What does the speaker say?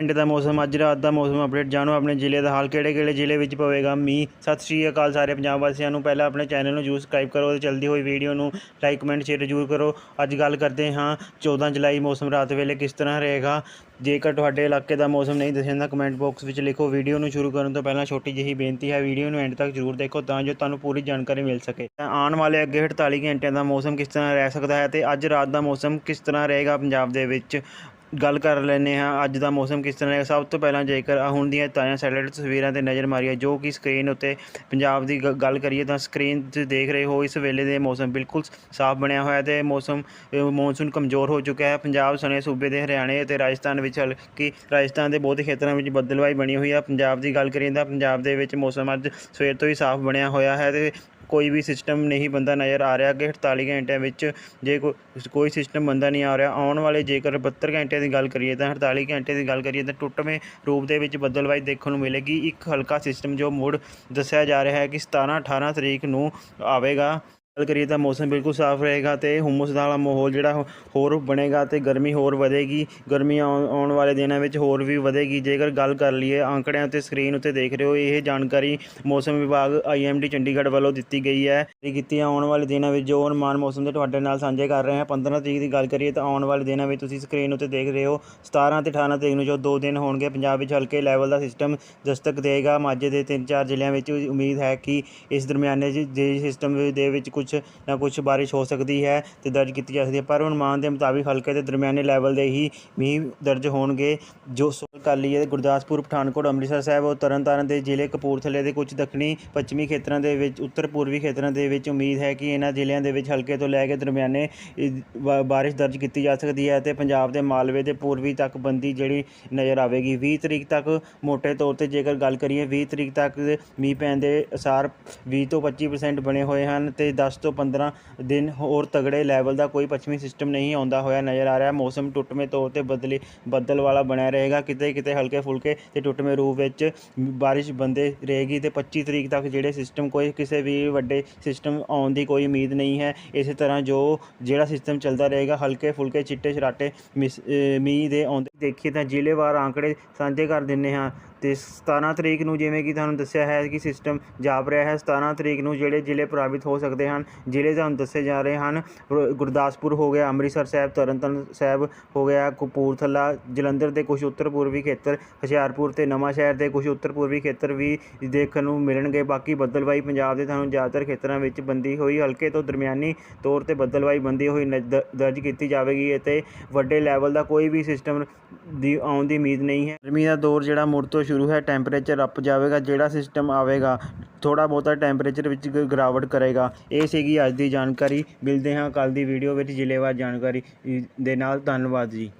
ਪਿੰਡ ਦਾ ਮੌਸਮ, ਅੱਜ ਰਾਤ ਦਾ ਮੌਸਮ ਅਪਡੇਟ ਜਾਣੋ ਆਪਣੇ ਜ਼ਿਲ੍ਹੇ ਦਾ ਹਾਲ ਕਿਹੜੇ ਕਿਹੜੇ ਜ਼ਿਲ੍ਹੇ ਵਿੱਚ ਪਵੇਗਾ। ਮੀਂਹ, ਸਤਿ ਸ਼੍ਰੀ ਅਕਾਲ ਸਾਰੇ ਪੰਜਾਬ ਵਾਸੀਆਂ ਨੂੰ। ਪਹਿਲਾਂ ਆਪਣੇ ਚੈਨਲ ਨੂੰ ਜਰੂਰ ਸਬਸਕ੍ਰਾਈਬ ਕਰੋ ਤੇ ਚਲਦੀ ਹੋਈ ਵੀਡੀਓ ਨੂੰ ਲਾਈਕ ਕਮੈਂਟ ਸ਼ੇਅਰ ਜਰੂਰ ਕਰੋ। ਅੱਜ ਗੱਲ ਕਰਦੇ ਹਾਂ 14 ਜੁਲਾਈ ਮੌਸਮ ਰਾਤ ਵੇਲੇ ਕਿਸ ਤਰ੍ਹਾਂ ਰਹੇਗਾ। ਜੇਕਰ ਤੁਹਾਡੇ ਇਲਾਕੇ ਦਾ ਮੌਸਮ ਨਹੀਂ ਦੱਸਿਆ ਤਾਂ ਕਮੈਂਟ ਬਾਕਸ ਵਿੱਚ ਲਿਖੋ। ਵੀਡੀਓ ਨੂੰ ਸ਼ੁਰੂ ਕਰਨ ਤੋਂ ਪਹਿਲਾਂ ਛੋਟੀ ਜਿਹੀ ਬੇਨਤੀ ਹੈ ਵੀਡੀਓ ਨੂੰ ਐਂਡ ਤੱਕ ਜਰੂਰ ਦੇਖੋ ਤਾਂ ਜੋ ਤੁਹਾਨੂੰ ਪੂਰੀ ਜਾਣਕਾਰੀ ਮਿਲ ਸਕੇ। ਤਾਂ ਆਉਣ ਵਾਲੇ ਅੱਗੇ 48 ਘੰਟਿਆਂ ਦਾ ਮੌਸਮ ਕਿਸ ਤਰ੍ਹਾਂ ਰਹਿ ਸਕਦਾ ਹੈ ਤੇ ਅੱਜ ਰਾਤ ਦਾ ਮੌਸਮ ਕਿਸ ਤਰ੍ਹਾਂ ਰਹੇਗਾ ਪੰਜਾਬ ਦੇ ਵਿੱਚ? ਗੱਲ ਕਰ ਲੈਂਦੇ ਹਾਂ। ਅੱਜ ਦਾ ਮੌਸਮ ਕਿਸ ਤਰ੍ਹਾਂ ਹੈ ਸਭ ਤੋਂ ਪਹਿਲਾਂ ਜੇਕਰ ਆਹ ਹੁਣ ਦੀਆਂ ਤਾਜ਼ਾ ਸੈਟੇਲਾਈਟ ਤਸਵੀਰਾਂ ਤੇ ਨਜ਼ਰ ਮਾਰੀਏ, ਜੋ ਕਿ ਸਕਰੀਨ ਉੱਤੇ ਪੰਜਾਬ ਦੀ ਗ- ਗੱਲ ਕਰੀਏ ਤਾਂ ਸਕਰੀਨ 'ਤੇ ਦੇਖ ਰਹੇ ਹੋ, ਇਸ ਵੇਲੇ ਦੇ ਮੌਸਮ ਬਿਲਕੁਲ ਸਾਫ਼ ਬਣਿਆ ਹੋਇਆ ਤੇ ਮੌਸਮ ਮੌਨਸੂਨ ਕਮਜ਼ੋਰ ਹੋ ਚੁੱਕਾ ਹੈ। ਪੰਜਾਬ ਸਣੇ ਸੂਬੇ ਦੇ ਹਰਿਆਣੇ ਅਤੇ ਰਾਜਸਥਾਨ ਵਿੱਚ ਹਲਕੀ, ਰਾਜਸਥਾਨ ਦੇ ਬਹੁਤ ਖੇਤਰਾਂ ਵਿੱਚ ਬੱਦਲਵਾਈ ਬਣੀ ਹੋਈ ਹੈ ਪੰਜਾਬ ਦੀ ਗੱਲ ਕਰੀਏ ਤਾਂ ਪੰਜਾਬ ਦੇ ਵਿੱਚ ਮੌਸਮ ਅੱਜ ਸਵੇਰ ਤੋਂ ਹੀ ਸਾਫ਼ ਬਣਿਆ ਹੋਇਆ ਹੈ ਤੇ ਕੋਈ ਵੀ ਸਿਸਟਮ ਨਹੀਂ ਬੰਦਾ ਨਜ਼ਰ ਆ ਰਿਹਾ ਕਿ 48 ਘੰਟਿਆਂ ਵਿੱਚ ਜੇ ਕੋਈ ਸਿਸਟਮ ਬੰਦਾ ਨਹੀਂ ਆ ਰਿਹਾ, ਆਉਣ ਵਾਲੇ ਜੇਕਰ 72 ਘੰਟਿਆਂ ਦੀ ਗੱਲ ਕਰੀਏ ਤਾਂ 48 ਘੰਟੇ ਦੀ ਗੱਲ ਕਰੀਏ ਤਾਂ ਟੁੱਟਵੇਂ ਰੂਪ ਦੇ ਵਿੱਚ ਬੱਦਲਵਾਈ ਦੇਖਣ ਨੂੰ ਮਿਲੇਗੀ। ਇੱਕ ਹਲਕਾ ਸਿਸਟਮ ਜੋ ਮੁੜ ਦੱਸਿਆ ਜਾ ਰਿਹਾ ਹੈ ਕਿ 17 18 ਤਰੀਕ ਨੂੰ ਆਵੇਗਾ। ਗੱਲ ਕਰੀਏ ਤਾਂ ਮੌਸਮ ਬਿਲਕੁਲ ਸਾਫ਼ ਰਹੇਗਾ ਤੇ ਹੁਮਸ ਵਾਲਾ ਮਾਹੌਲ ਜਿਹੜਾ ਹੋਰ ਬਣੇਗਾ ਤੇ ਗਰਮੀ ਹੋਰ ਵਧੇਗੀ। ਗਰਮੀ ਆਉਣ ਆਉਣ ਵਾਲੇ ਦਿਨਾਂ ਵਿੱਚ ਹੋਰ ਵੀ ਵਧੇਗੀ। ਜੇਕਰ ਗੱਲ ਕਰ ਲਈਏ ਅੰਕੜਿਆਂ ਤੇ ਸਕਰੀਨ ਉੱਤੇ ਦੇਖ ਰਹੇ ਹੋ, ਇਹ ਜਾਣਕਾਰੀ ਮੌਸਮ ਵਿਭਾਗ ਆਈਐਮਡੀ ਚੰਡੀਗੜ੍ਹ ਵੱਲੋਂ ਦਿੱਤੀ ਗਈ ਹੈ। ਇਹ ਕੀਤੀ ਆਉਣ ਵਾਲੇ ਦਿਨਾਂ ਵਿੱਚ ਜੋ ਅਨੁਮਾਨ ਮੌਸਮ ਦੇ ਤੁਹਾਡੇ ਨਾਲ ਸਾਂਝੇ ਕਰ ਰਹੇ ਹਾਂ। 15 ਤਰੀਕ ਦੀ ਗੱਲ ਕਰੀਏ ਤਾਂ ਆਉਣ ਵਾਲੇ ਦਿਨਾਂ ਵਿੱਚ ਤੁਸੀਂ ਸਕਰੀਨ ਉੱਤੇ ਦੇਖ ਰਹੇ ਹੋ 17 ਤੇ 18 ਤਰੀਕ ਨੂੰ ਜੋ ਦੋ ਦਿਨ ਹੋਣਗੇ, ਪੰਜਾਬ ਵਿੱਚ ਹਲਕੇ ਲੈਵਲ ਦਾ ਸਿਸਟਮ ਦਸਤਕ ਦੇਗਾ। ਮਾਝੇ ਦੇ ਤਿੰਨ ਚਾਰ ਜ਼ਿਲ੍ਹਿਆਂ ਵਿੱਚ ਉਮੀਦ ਹੈ ਕਿ ਇਸ ਦਰਮਿਆਨੇ ਜਿਹੇ- ਸਿਸਟਮ ਦੇ ਵਿੱਚ ਕੁਝ ਨਾ ਕੁਝ ਬਾਰਿਸ਼ ਹੋ ਸਕਦੀ ਹੈ ਤੇ ਦਰਜ ਕੀਤੀ ਜਾ ਸਕਦੀ ਹੈ। ਪਰ ਅਨੁਮਾਨ ਦੇ ਮੁਤਾਬਿਕ ਹਲਕੇ ਤੇ ਦਰਮਿਆਨੇ ਲੈਵਲ ਦੇ ਹੀ ਮੀਂਹ ਦਰਜ ਹੋਣਗੇ, ਜੋ ਸੋ ਕਰ ਲਈਏ ਗੁਰਦਾਸਪੁਰ, ਪਠਾਨਕੋਟ, ਅੰਮ੍ਰਿਤਸਰ ਸਾਹਿਬ ਔਰ ਤਰਨਤਾਰਨ ਦੇ ਜ਼ਿਲ੍ਹੇ ਕਪੂਰਥਲੇ ਦੇ ਕੁਝ ਦੱਖਣੀ, ਪੱਛਮੀ ਖੇਤਰਾਂ ਦੇ ਵਿੱਚ, ਉੱਤਰ ਪੂਰਬੀ ਖੇਤਰਾਂ ਦੇ ਵਿੱਚ ਉਮੀਦ ਹੈ ਕਿ ਇਹਨਾਂ ਜ਼ਿਲ੍ਹਿਆਂ ਦੇ ਵਿੱਚ ਹਲਕੇ ਤੋਂ ਲੈ ਕੇ ਦਰਮਿਆਨੇ ਇਹ ਬਾਰਿਸ਼ ਦਰਜ ਕੀਤੀ ਜਾ ਸਕਦੀ ਹੈ ਤੇ ਪੰਜਾਬ ਦੇ ਮਾਲਵੇ ਦੇ ਪੂਰਬੀ ਤੱਕ ਬੰਦੀ ਜਿਹੜੀ ਨਜ਼ਰ ਆਵੇਗੀ। 20 ਤਰੀਕ ਤੱਕ ਮੋٹے ਤੌਰ ਤੇ ਜੇਕਰ ਗੱਲ ਕਰੀਏ 20 ਤਰੀਕ ਤੱਕ ਮੀਂਹ ਪੈਣ ਦੇ ਅਸਾਰ 20 ਤੋਂ 25% ਬਣੇ ਹੋਏ ਹਨ ਤੇ 10 ਤੋਂ 15 ਦਿਨ ਹੋਰ ਤਗੜੇ ਲੈਵਲ ਦਾ ਕੋਈ ਪੱਛਮੀ ਸਿਸਟਮ ਨਹੀਂ ਆਉਂਦਾ ਹੋਇਆ ਨਜ਼ਰ ਆ ਰਿਹਾ। ਮੌਸਮ ਟੁੱਟਵੇਂ ਤੌਰ ਤੇ ਬਦਲੀ, ਬੱਦਲ ਵਾਲਾ ਬਣਿਆ ਰਹੇਗਾ। ਕਿਤੇ ਕਿਤੇ ਹਲਕੇ ਫੁਲਕੇ ਤੇ ਟੁੱਟਵੇਂ ਰੂਪ ਵਿੱਚ ਬਾਰਿਸ਼ ਬੰਦੇ ਰਹੇਗੀ ਤੇ 25 ਤਰੀਕ ਤੱਕ ਜਿਹੜੇ ਸਿਸਟਮ ਕੋਈ ਕਿਸੇ ਵੀ ਵੱਡੇ ਸਿਸਟਮ ਆਉਣ ਦੀ ਕੋਈ ਉਮੀਦ ਨਹੀਂ ਹੈ। ਇਸੇ ਤਰ੍ਹਾਂ ਜੋ ਜਿਹੜਾ ਸਿਸਟਮ ਚੱਲਦਾ ਰਹੇਗਾ, ਹਲਕੇ ਫੁਲਕੇ, ਚਿੱਟੇ ਸ਼ਰਾਟੇ ਮਿਸ- ਮੀਂਹ ਦੇ ਆਉਂਦੇ ਦੇਖੀਏ ਤਾਂ ਜ਼ਿਲ੍ਹੇਵਾਰ ਆંકੜੇ ਸਾਂਝੇ ਕਰ ਦਿੰਨੇ ਹਾਂ। ਤੇ 17 ਤਰੀਕ ਨੂੰ ਜਿਵੇਂ ਕਿ ਤੁਹਾਨੂੰ ਦੱਸਿਆ ਹੈ ਕਿ ਸਿਸਟਮ ਜਾਪ ਰਿਹਾ ਹੈ 17 ਤਰੀਕ ਨੂੰ ਜਿਹੜੇ ਜ਼ਿਲ੍ਹੇ ਪ੍ਰਭਾਵਿਤ ਹੋ ਸਕਦੇ ਹਨ, ਜ਼ਿਲ੍ਹੇ ਤੁਹਾਨੂੰ ਦੱਸੇ ਜਾ ਰਹੇ ਹਨ ਗੁਰਦਾਸਪੁਰ ਹੋ ਗਿਆ, ਅੰਮ੍ਰਿਤਸਰ ਸਾਹਿਬ, ਤਰਨਤਾਰਨ ਸਾਹਿਬ ਹੋ ਗਿਆ, ਕਪੂਰਥਲਾ, ਜਲੰਧਰ ਦੇ ਕੁਝ ਉੱਤਰ ਪੂਰਬੀ ਖੇਤਰ, ਹੁਸ਼ਿਆਰਪੁਰ ਤੇ ਨਵਾਂ ਸ਼ਹਿਰ ਦੇ ਕੁਝ ਉੱਤਰ ਪੂਰਬੀ ਖੇਤਰ ਵੀ ਦੇਖਣ ਨੂੰ ਮਿਲਣਗੇ। ਬਾਕੀ ਬੱਦਲਵਾਈ ਪੰਜਾਬ ਦੇ ਤੁਹਾਨੂੰ ਜ਼ਿਆਦਾਤਰ ਖੇਤਰਾਂ ਵਿੱਚ ਬੰਦੀ ਹੋਈ, ਹਲਕੇ ਤੋਂ ਦਰਮਿਆਨੀ ਤੌਰ ਤੇ ਬੱਦਲਵਾਈ ਬੰਦੀ ਹੋਈ ਨਜ਼- ਦਰਜ ਕੀਤੀ ਜਾਵੇਗੀ ਅਤੇ ਵੱਡੇ ਲੈਵਲ ਦਾ ਕੋਈ ਵੀ ਸਿਸਟਮ ਦੀ ਆਉਣ ਦੀ ਉਮੀਦ ਨਹੀਂ ਹੈ। ਗਰਮੀ ਦਾ ਦੌਰ ਜਿਹੜਾ ਮੁੜ ਤੋਂ ਸ਼ੁਰੂ ਹੈ ਟੈਂਪਰੇਚਰ ਅੱਪ ਜਾਵੇਗਾ, ਜਿਹੜਾ ਸਿਸਟਮ ਆਵੇਗਾ ਥੋੜਾ ਬਹੁਤਾ ਟੈਂਪਰੇਚਰ ਵਿੱਚ ਗਿਰਾਵਟ ਕਰੇਗਾ। ਇਹ ਸੀਗੀ ਅੱਜ ਦੀ ਜਾਣਕਾਰੀ। ਮਿਲਦੇ ਹਾਂ ਕੱਲ ਦੀ ਵੀਡੀਓ ਵਿੱਚ ਜ਼ਿਲ੍ਹੇਵਾਰ ਜਾਣਕਾਰੀ ਦੇ ਨਾਲ। ਧੰਨਵਾਦ ਜੀ।